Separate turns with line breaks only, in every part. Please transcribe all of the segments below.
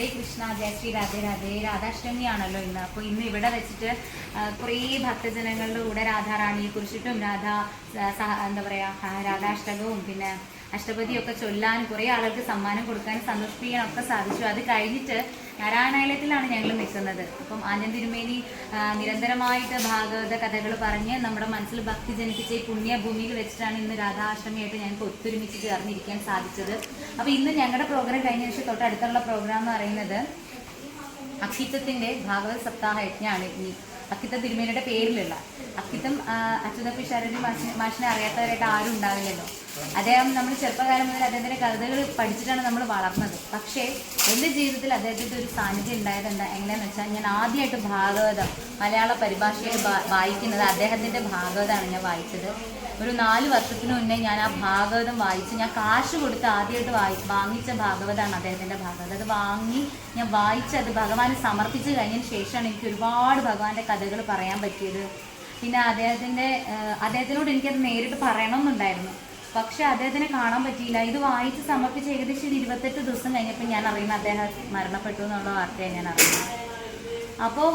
ഹരേ കൃഷ്ണ ജയ ശ്രീ രാധേ രാധേ രാധാഷ്ടമിയാണല്ലോ ഇന്ന്. അപ്പോൾ ഇന്ന് ഇവിടെ വെച്ചിട്ട് കുറേ ഭക്തജനങ്ങളുടെ കൂടെ രാധാറാണിയെ കുറിച്ചിട്ടും രാധ എന്താ പറയുക രാധാഷ്ടകവും പിന്നെ അഷ്ടപതിയൊക്കെ ചൊല്ലാൻ കുറെ ആളുകൾക്ക് സമ്മാനം കൊടുക്കാൻ സന്തോഷിപ്പിക്കാൻ ഒക്കെ സാധിച്ചു. അത് കഴിഞ്ഞിട്ട് നാരായണാലയത്തിലാണ് ഞങ്ങൾ നിൽക്കുന്നത് അപ്പം ആനന്ദ് തിരുമേനി നിരന്തരമായിട്ട് ഭാഗവത കഥകൾ പറഞ്ഞ് നമ്മുടെ മനസ്സിൽ ഭക്തി ജനിപ്പിച്ച ഈ പുണ്യഭൂമിയിൽ വെച്ചിട്ടാണ് ഇന്ന് രാധാഷ്ടമിയായിട്ട് ഞങ്ങൾക്ക് ഒത്തൊരുമിച്ച് ചേർന്നിരിക്കാൻ സാധിച്ചത്. അപ്പോൾ ഇന്ന് ഞങ്ങളുടെ പ്രോഗ്രാം കഴിഞ്ഞ ശേഷം തൊട്ടടുത്തുള്ള പ്രോഗ്രാം എന്ന് പറയുന്നത് അക്ഷിത്വത്തിന്റെ ഭാഗവത സപ്താഹ യജ്ഞമാണ് ഇനി അക്കിത്ത തിരുമേനിയുടെ പേരിലുള്ള അക്കിത്തം അച്യുത പിഷാരടി മാഷിനെ മാഷിനെ അറിയാത്തവരായിട്ട് ആരും ഉണ്ടാവില്ലല്ലോ. അദ്ദേഹം നമ്മൾ ചെറുപ്പകാലം മുതൽ അദ്ദേഹത്തിന്റെ കഥകൾ പഠിച്ചിട്ടാണ് നമ്മൾ വളർന്നത്. പക്ഷേ എന്റെ ജീവിതത്തിൽ അദ്ദേഹത്തിന്റെ ഒരു സാന്നിധ്യം ഉണ്ടായത് എന്താ എങ്ങനെയാന്ന് വെച്ചാൽ ഞാൻ ആദ്യമായിട്ട് ഭാഗവതം മലയാള പരിഭാഷയിൽ വായിക്കുന്നത് അദ്ദേഹത്തിന്റെ ഭാഗവതമാണ് ഞാൻ വായിച്ചത്. ഒരു നാല് വർഷത്തിന് മുന്നേ ഞാൻ ആ ഭാഗവതം വായിച്ച് ഞാൻ കാശ് കൊടുത്ത് ആദ്യമായിട്ട് വായി വാങ്ങിച്ച ഭാഗവതമാണ് അദ്ദേഹത്തിന്റെ ഭാഗവതം. അത് വാങ്ങി ഞാൻ വായിച്ച് അത് ഭഗവാന് സമർപ്പിച്ച് കഴിഞ്ഞതിന് ശേഷമാണ് എനിക്ക് ഒരുപാട് ഭഗവാന്റെ കഥകൾ പറയാൻ പറ്റിയത്. പിന്നെ അദ്ദേഹത്തിന്റെ അദ്ദേഹത്തിനോട് എനിക്കത് നേരിട്ട് പറയണമെന്നുണ്ടായിരുന്നു. പക്ഷെ അദ്ദേഹത്തിനെ കാണാൻ പറ്റിയില്ല. ഇത് വായിച്ച് സമർപ്പിച്ച് ഏകദേശം ഒരു ഇരുപത്തെട്ട് ദിവസം കഴിഞ്ഞപ്പോൾ ഞാൻ അറിയുന്ന അദ്ദേഹം മരണപ്പെട്ടു എന്നുള്ള വാർത്തയാണ് ഞാൻ അറിയുന്നത്. അപ്പോൾ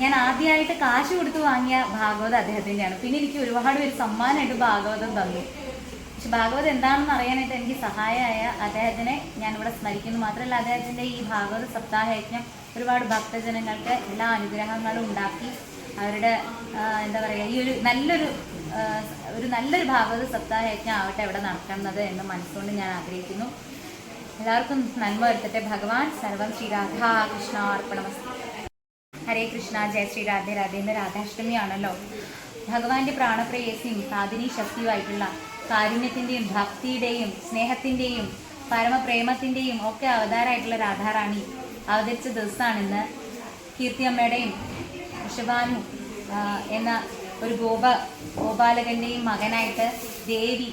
ഞാൻ ആദ്യമായിട്ട് കാശ് കൊടുത്ത് വാങ്ങിയ ഭാഗവത അദ്ദേഹത്തിന്റെയാണ് പിന്നെ എനിക്ക് ഒരുപാട് പേര് സമ്മാനമായിട്ട് ഭാഗവതം തന്നു. പക്ഷെ ഭാഗവതം എന്താണെന്ന് അറിയാനായിട്ട് എനിക്ക് സഹായമായ അദ്ദേഹത്തിനെ ഞാനിവിടെ സ്മരിക്കുന്നു. മാത്രമല്ല അദ്ദേഹത്തിന്റെ ഈ ഭാഗവത സപ്താഹയജ്ഞം ഒരുപാട് ഭക്തജനങ്ങൾക്ക് എല്ലാ അനുഗ്രഹങ്ങളും ഉണ്ടാക്കി. അവരുടെ എന്താ പറയുക ഈ ഒരു നല്ലൊരു ഒരു നല്ലൊരു ഭാഗവത സപ്താഹയജ്ഞം ആവട്ടെ ഇവിടെ നടക്കുന്നത് എന്ന് മനസ്സുകൊണ്ട് ഞാൻ ആഗ്രഹിക്കുന്നു. എല്ലാവർക്കും നന്മ വരുത്തട്ടെ. ഭഗവാൻ സർവം ശ്രീ രാധാകൃഷ്ണ അർപ്പണമസ്തു ഹരേ കൃഷ്ണ ജയ ശ്രീ രാധേ രാധേ എന്ന രാധാഷ്ടമിയാണല്ലോ. ഭഗവാന്റെ പ്രാണപ്രേയസിയും സാധിനി ശക്തിയുമായിട്ടുള്ള കാരുണ്യത്തിന്റെയും ഭക്തിയുടെയും സ്നേഹത്തിന്റെയും പരമപ്രേമത്തിന്റെയും ഒക്കെ അവതാരമായിട്ടുള്ള രാധാറാണി അവതരിച്ച ദിവസമാണിന്ന് കീർത്തിയമ്മയുടെയും ഋഷഭാനു എന്ന ഒരു ഗോപ ഗോപാലകന്റെയും മകനായിട്ട് ദേവി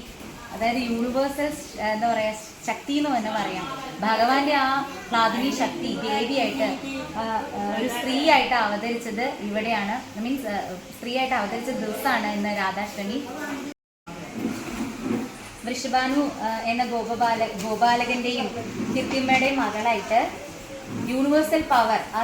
അതായത് യൂണിവേഴ്സൽ എന്താ പറയുക ശക്തി എന്ന് തന്നെ പറയാം. ഭഗവാന്റെ ആ പ്രാഥമിക ശക്തി ദേവിയായിട്ട് ഒരു സ്ത്രീ സ്ത്രീയായിട്ട് അവതരിച്ചത് ഇവിടെയാണ്. മീൻസ് സ്ത്രീയായിട്ട് അവതരിച്ച ദിവസമാണ് ഇന്ന് രാധാഷ്ടമി. വൃഷഭാനു എന്ന ഗോപബാല ഗോപാലകന്റെയും കൃത്യമ്മയുടെയും മകളായിട്ട് യൂണിവേഴ്സൽ പവർ ആ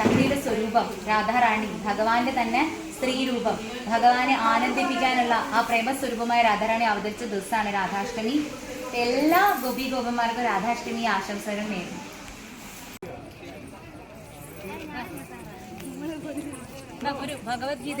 ശക്തിയുടെ സ്വരൂപം രാധാറാണി ഭഗവാന്റെ തന്നെ സ്ത്രീ രൂപം ഭഗവാനെ ആനന്ദിപ്പിക്കാനുള്ള ആ പ്രേമസ്വരൂപമായ രാധാറാണി അവതരിച്ച ദിവസമാണ് രാധാഷ്ടമി. എല്ലാ ഗോപി ഗോപന്മാർക്കും രാധാഷ്ടമി ആശംസകൾ നേരുന്നു. ഒരു ഭഗവത്ഗീത